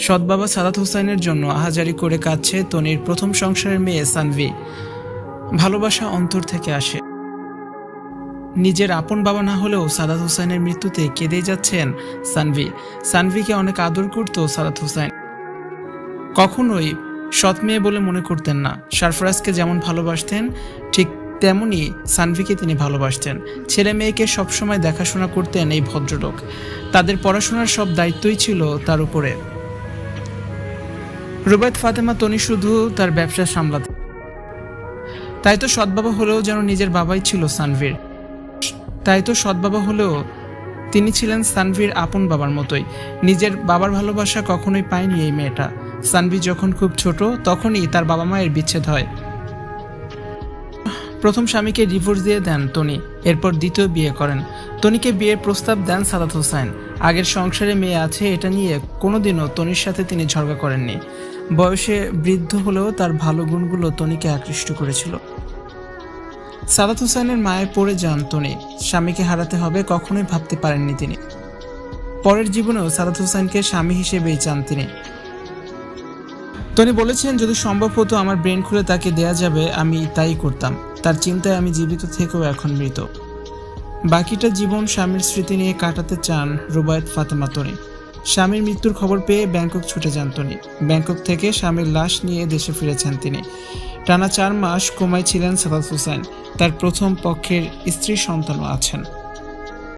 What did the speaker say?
সৎ বাবা সাদাত হোসাইনের জন্য আহাজারি করে কাঁদছে তনির প্রথম সংসারের মেয়ে সানভি। ভালোবাসা অন্তর থেকে আসে। নিজের আপন বাবা না হলেও সাদাত হোসেনের মৃত্যুতে কেঁদে যাচ্ছেন সানভি। সানভিকে অনেক আদর করত সাদাত হোসেন কখনোই সৎ মেয়ে বলে মনে করতেন না। সারফরাজকে যেমন ভালোবাসতেন, ঠিক তেমনি সানভিকে তিনি ভালোবাসতেন। ছেলে মেয়েকে সবসময় দেখাশোনা করতেন এই ভদ্রলোক। তাদের পড়াশোনার সব দায়িত্বই ছিল তার উপরে। রুবায়ত ফাতেমা তনি শুধু তার ব্যবসা সামলাতে। তাই তো সৎ বাবা হলেও যেন নিজের বাবাই ছিল সানভীর। তাই তো সৎ বাবা হলেও তিনি ছিলেন সানভীর আপন বাবার মতোই। নিজের বাবার ভালোবাসা কখনোই পায়নি এই মেয়েটা। সানভি যখন খুব ছোট, তখনই তার বাবা মায়ের বিচ্ছেদ হয়। প্রথম স্বামীকে ডিভোর্স দিয়ে দেন তনি এরপর দ্বিতীয় বিয়ে করেন। তনিকে বিয়ের প্রস্তাব দেন সাদাত হোসাইন আগের সংসারে মেয়ে আছে, এটা নিয়ে কোনোদিনও তনির সাথে তিনি ঝগড়া করেননি। বয়সে বৃদ্ধ হলেও তার ভালো গুণগুলো তনিকে আকৃষ্ট করেছিল। সাদাত হোসেনের মায়ের পড়ে যান তনি স্বামীকে হারাতে হবে কখনোই ভাবতে পারেননি তিনি। পরের জীবনেও সাদাত হোসেনকে স্বামী হিসেবেই চান তিনি। তনি বলেছেন যদি সম্ভব হতো আমার ব্রেন খুলে তাকে দেয়া যাবে, আমি তাই করতাম। তার চিন্তায় আমি জীবিত থেকেও এখন মৃত। বাকিটা জীবন স্বামীর স্মৃতি নিয়ে কাটাতে চান রুবায়ত ফাতেমা তনি স্বামীর মৃত্যুর খবর পেয়ে ব্যাংকক ছুটে যান তনি ব্যাংকক থেকে স্বামীর লাশ নিয়ে দেশে ফিরেছেন তিনি। টানা চার মাস কোমায় ছিলেন সাদাত হোসেন। তার প্রথম পক্ষের স্ত্রী সন্তানও আছেন।